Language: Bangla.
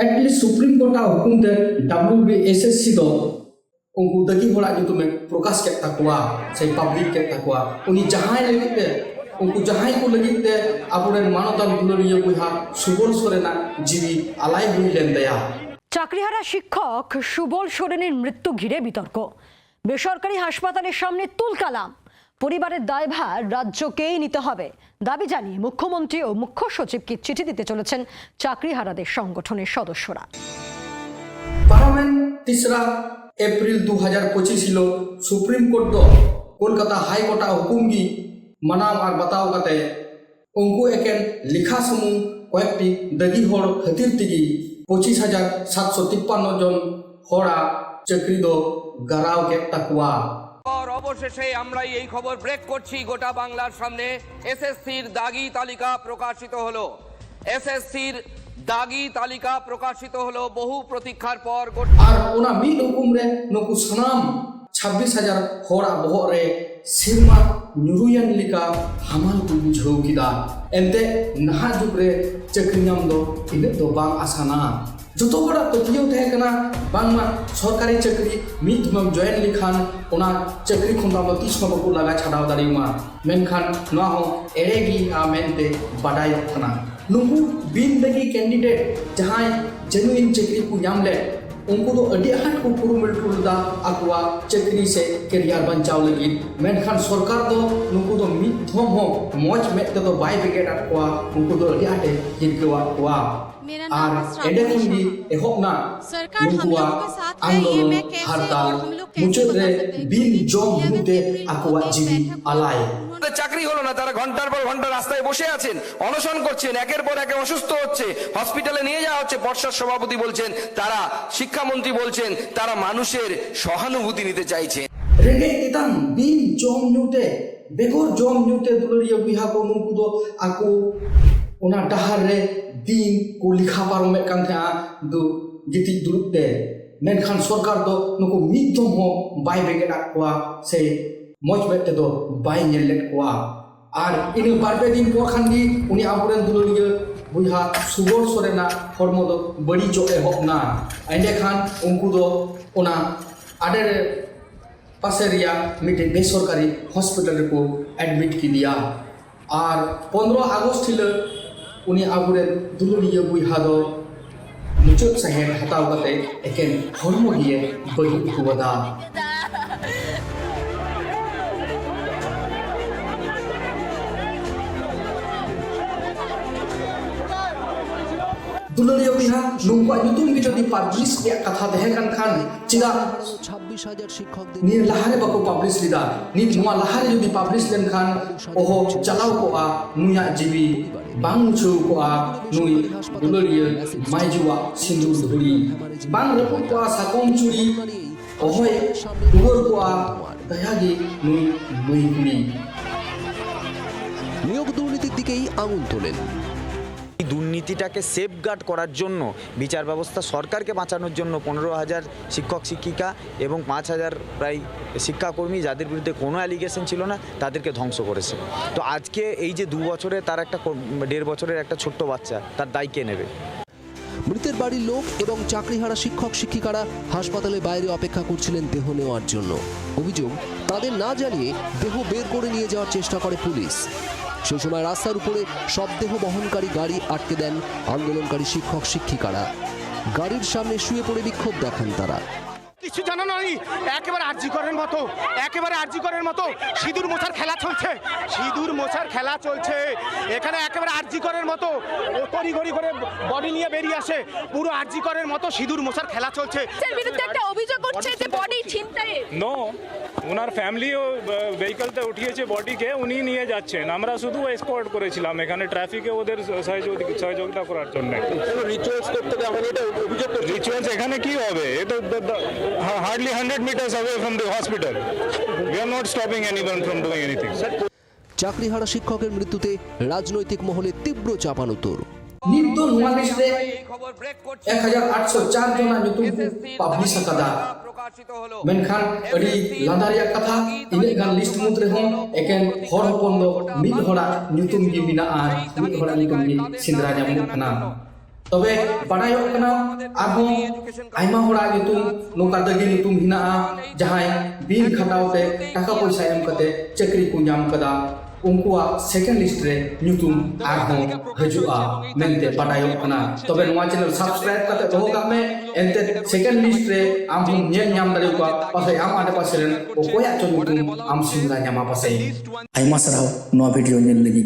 ᱮᱴᱞᱤ ᱥᱩᱯᱨᱤᱢ ᱠᱳᱨᱴ ᱟᱜ ᱦᱩᱠᱩᱢ ᱛᱮ W B S S C ᱫᱚ ᱩᱱᱠᱩ ᱫᱟᱹᱜᱤ ᱦᱚᱲᱟᱜ ᱧᱩᱛᱩᱢ ᱮ ᱯᱨᱚᱠᱟᱥ ᱠᱮᱫ ᱛᱟᱠᱚᱣᱟ ᱥᱮ ᱯᱟᱵᱽᱞᱤᱠ ᱠᱮᱫ ᱛᱟᱠᱚᱣᱟ ᱩᱱᱤ ᱡᱟᱦᱟᱸᱭ ᱞᱟᱹᱜᱤᱫ ᱛᱮ ᱩᱱᱠᱩ ᱡᱟᱦᱟᱸᱭ ᱠᱚ ᱞᱟᱹᱜᱤᱫ ᱛᱮ ᱟᱵᱚᱨᱮᱱ ᱢᱟᱱᱚᱛᱟᱱ ᱫᱩᱞᱟᱹᱲᱤᱭᱟᱹ ᱵᱚᱭᱦᱟ ᱥᱩᱵᱚᱞ ᱥᱚᱨᱮᱱᱟᱜ ᱡᱤᱣᱤ ᱟᱞᱟᱭ ᱦᱩᱭ ᱞᱮᱱ ᱛᱟᱭᱟ চাকরিহারা শিক্ষক সুবল সোরেনের মৃত্যু ঘিরে বিতর্ক বেসরকারি হাসপাতালের সামনে তুলকালাম পরিবারের দায়ভার রাজ্যকেই নিতে হবে। দাবি জানিয়ে মুখ্যমন্ত্রী ও মুখ্য সচিবকে চিঠি দিতে চলেছেন চাকরিহারাদের সংগঠনের সদস্যরা। তিসরা এপ্রিল দু হাজার পঁচিশিল সুপ্রিম কোর্ট কলকাতা হাইকোর্টা হুকুমগি মানাম আর বাতাও কাতে উঙ্কু একেন লিখা সমূহ কয়েকটি দাগি হর খাতির তিগি পঁচিশ হাজার সাতশো তিপ্পান্ন জন হড়া চাকরি দ গারাও কেট তাকুয়া অবশেষে আমরা এই খবর ব্রেক করছি গোটা বাংলার সামনে। এসএসসির দাগি তালিকা প্রকাশিত হলো। এসএসসির দাগি তালিকা প্রকাশিত হলো বহু প্রতীক্ষার পর আর ওনা মিদ হুকুম রে নুকু সানাম ছাব্বিশ হাজার হরা বহর সিরমা nyuruyan lika hamal ku bujhau kida ente naha jug re chakri nyam do ine do bang asana joto bada tokiyo tahe kana bang ma সরকারি চাকরি মিদ ধুমাম জয়েন লিখান ওনা চাকরি খুন্দা মা তিস নব কো লাগা ছাড়াও দাঁড়িয়ে মা মেনখান নোয়া হো এরেগি আ মেনতে বাডাই থানা নুকু বিন লagi ক্যান্ডিডেট জাহাই জেনুইন চাকরি কু ᱩᱱᱠᱩ ᱫᱚ ᱟᱹᱰᱤ ᱟᱸᱴ ᱠᱚ ᱠᱩᱨᱩᱢᱩᱴᱩ ᱞᱮᱫᱟ ᱟᱠᱚᱣᱟᱜ ᱪᱟᱹᱠᱨᱤ ᱥᱮ ᱠᱮᱨᱤᱭᱟᱨ ᱵᱟᱧᱪᱟᱣ ᱞᱟᱹᱜᱤᱫ ᱢᱮᱱᱠᱷᱟᱱ ᱥᱚᱨᱠᱟᱨ ᱫᱚ ᱱᱩᱠᱩ ᱫᱚ ᱢᱤᱫ ᱫᱷᱟᱣ ᱦᱚᱸ ᱢᱚᱡᱽ ᱢᱮᱫ ᱛᱮᱫᱚ ᱵᱟᱭ ᱵᱮᱸᱜᱮᱫ ᱟᱫ ᱠᱚᱣᱟ ᱩᱱᱠᱩ ᱫᱚ ᱟᱹᱰᱤ ᱟᱸᱴᱮ ᱡᱤᱨᱠᱟᱹᱣᱟᱫ ᱠᱚᱣᱟ আর এডে খুন্ডি এহব না মুকুয়া আন্দোলন হারতাল মুচুদরে বিন জম হুতে আকুয়া জিবি আলায় চাকরি হলো না, তারা ঘণ্টার পর ঘণ্টা রাস্তায় বসে আছেন, অনশন করছেন, একের পর একে অসুস্থ হচ্ছে, হসপিটালে নিয়ে যাওয়া হচ্ছে পর্ষদ সভাপতি বলছেন, তারা শিক্ষামন্ত্রী বলছেন, তারা মানুষের সহানুভূতি নিতে চাইছে। রেগে বিল জম বেগর জম ওনা ডাহার রে, দিন লিখা দু দুরুতে মেনখান সরকার দো নুকু মিদম হো, বাই বেগেনা কোয়া ᱵᱮᱸᱜᱮᱫ ᱟᱫ ᱠᱚᱣᱟ ᱥᱮ ᱢᱚᱡᱽ ᱢᱮᱫ ᱛᱮᱫᱚ ᱵᱟᱭ ᱧᱮᱞ ᱞᱮᱫ ᱠᱚᱣᱟ ᱟᱨ ᱤᱱᱟᱹ ᱵᱟᱨ ᱯᱮ ᱫᱤᱱ ᱯᱚᱨ ᱠᱷᱟᱱ ᱜᱮ ᱩᱱᱤ ᱟᱵᱚᱨᱮᱱ ᱫᱩᱞᱟᱹᱲᱤᱭᱟᱹ ᱵᱚᱭᱦᱟ ᱥᱩᱵᱚᱞ ᱥᱚᱨᱮᱱᱟᱜ ᱦᱚᱲᱢᱚ ᱫᱚ ᱵᱟᱹᱲᱤᱡᱚᱜ ᱮᱦᱚᱵ ᱱᱟ ᱮᱸᱰᱮᱠᱷᱟᱱ ᱩᱱᱠᱩ ᱫᱚ ᱚᱱᱟ ᱟᱰᱮᱨᱮ পাশে রিয়া মিটে বেসরকারি হসপিটালে কো অ্যাডমিট কি দিয়া আর পনেরো আগস্ট হিল উনি আবুরেন দুলুরিয়া বুইহা দ মুচুত সাহেব হাতাও কাতে একেন হরম গিয়ে বহি কুবদা দুলুরিয়া বুইহা নুকুয়া nyutum gi jodi publish ᱨᱮᱭᱟᱜ ᱠᱟᱛᱷᱟ ᱛᱟᱦᱮᱸ ᱠᱟᱱ ᱠᱷᱟᱱ ᱪᱮᱫᱟᱜ ছাব্বিশ হাজার শিক্ষকদের ᱱᱤᱭᱟᱹ ᱞᱟᱦᱟᱨᱮ ᱵᱟᱠᱚ ᱯᱟᱵᱞᱤᱥ ᱞᱮᱫᱟ ᱱᱤᱛ ᱱᱚᱣᱟ ᱞᱟᱦᱟᱨᱮ ᱡᱩᱫᱤ ᱯᱟᱵᱞᱤᱥ ᱞᱮᱱᱠᱷᱟᱱ ᱚᱦᱚ ᱪᱟᱞᱟᱣ ᱠᱚᱜᱼᱟ ᱱᱩᱭᱟᱜ ᱡᱤᱣᱤ ᱵᱟᱝ ᱢᱩᱪᱷᱟᱹᱣ ᱠᱚᱜᱼᱟ ᱱᱩᱭ ᱫᱩᱞᱟᱹᱲᱤᱭᱟᱹ ᱢᱟᱹᱭᱡᱩᱣᱟᱜ ᱥᱤᱸᱫᱩᱨ ᱫᱷᱩᱲᱤ ᱵᱟᱝ ᱨᱟᱹᱯᱩᱫ ᱠᱚᱜᱼᱟ ᱥᱟᱠᱚᱢ ᱪᱩᱲᱤ অহয় দুয়ার কোয়া দয়াগে নুই বই কুড়ি নিয়োগ দুর্নীতির দিকেই আঙুল তোলেন এই দুর্নীতিটাকে সেফগার্ড করার জন্য, বিচার ব্যবস্থা সরকারকে বাঁচানোর জন্য পনেরো হাজার শিক্ষক, শিক্ষিকা এবং পাঁচ হাজার প্রায় শিক্ষাকর্মী যাদের বিরুদ্ধে কোনো অ্যালিগেশন ছিল না, তাদেরকে ধ্বংস করেছে। তো আজকে এই যে দু বছরে তার একটা দেড় বছরের একটা ছোট্ট বাচ্চা, তার দায় কে নেবে? মৃতের বাড়ির লোক এবং চাকরিহারা শিক্ষক, শিক্ষিকারা হাসপাতালে বাইরে অপেক্ষা করছিলেন দেহ নেওয়ার জন্য। অভিযোগ, তাদের না জানিয়ে দেহ বের করে নিয়ে যাওয়ার চেষ্টা করে পুলিশ। সেই সময় রাস্তার উপরে সব দেহ বহনকারী গাড়ি আটকে দেন আন্দোলনকারী শিক্ষক শিক্ষিকারা গাড়ির সামনে শুয়ে পড়ে বিক্ষোভ দেখান তারা। কিছু জানা নয় একেবারে আরজি করার মতো একেবারে আরজি করার মতো সিঁদুর মোছার খেলা চলছে। সিঁদুর মোছার খেলা চলছে। এখানে একেবারে আরজি করার মতো ও তড়ি ঘড়ি করে বডি নিয়ে বেরিয়ে আসে। পুরো আরজি করার মতো সিঁদুর মোছার খেলা চলছে। এর বিরুদ্ধে একটা অভিযোগ উঠছে যে বডি ছিনতাই নো ওনার ফ্যামিলিও ভেহিকলতে উঠিয়েছে বডিকে উনি নিয়ে যাচ্ছেন। আমরা শুধু এসকর্ট করেছিলাম। এখানে ট্রাফিকে ওদের সহযোগি- সহযোগিতা করার জন্য। রিচুয়ালস এখানে কি হবে? এটা hardly 100 meters away from the hospital. We are not stopping anyone from doing anything. চাকরিহারা শিক্ষকের মৃত্যুতে রাজনৈতিক মহলে তীব্র চাপানুতোর। নির্দল বাংলাদেশে এক হাজার আটশো চার জন নতুন পাবলিশ কাদা মেনখান আড়ি লাদারিয়া কথা ইনে গান লিস্ট মুদ রেহম একেন হর হপন দো মিদ হড়া নিতুম মিনা আর মিদ হড়া নিতুম সিন্দ্রা জামু খানা ᱛᱚᱵᱮ ᱵᱟᱰᱟᱭ ᱦᱚᱜ ᱠᱟᱱᱟ ᱟᱨᱦᱚᱸ ᱟᱭᱢᱟ ᱦᱚᱲᱟᱜ ᱧᱩᱛᱩᱢ ᱱᱚᱝᱠᱟ ᱫᱟᱹᱜᱤ ᱧᱩᱛᱩᱢ ᱦᱮᱱᱟᱜᱼᱟ ᱡᱟᱦᱟᱸᱭ ᱵᱤᱱ ᱠᱷᱟᱴᱟᱣ ᱛᱮ ᱴᱟᱠᱟ ᱯᱚᱭᱥᱟ ᱮᱢ ᱠᱟᱛᱮ ᱪᱟᱹᱠᱨᱤ ᱠᱚ ᱧᱟᱢ ᱠᱟᱫᱟ उनका सेकेंड लिस्ट रे नुतुम आरहों हजुआ मेनते पटायो कना तबे नवा चैनल सब्सक्राइब करते रहोगा में एनते सेकेंड लिस्ट रे आम हम नेम नाम दले का पासे आम आडे पासे रे ओकोया चो नुतुम आम सिमरा न्यामा पासे आइमा सराव नवा वीडियो नेल लगी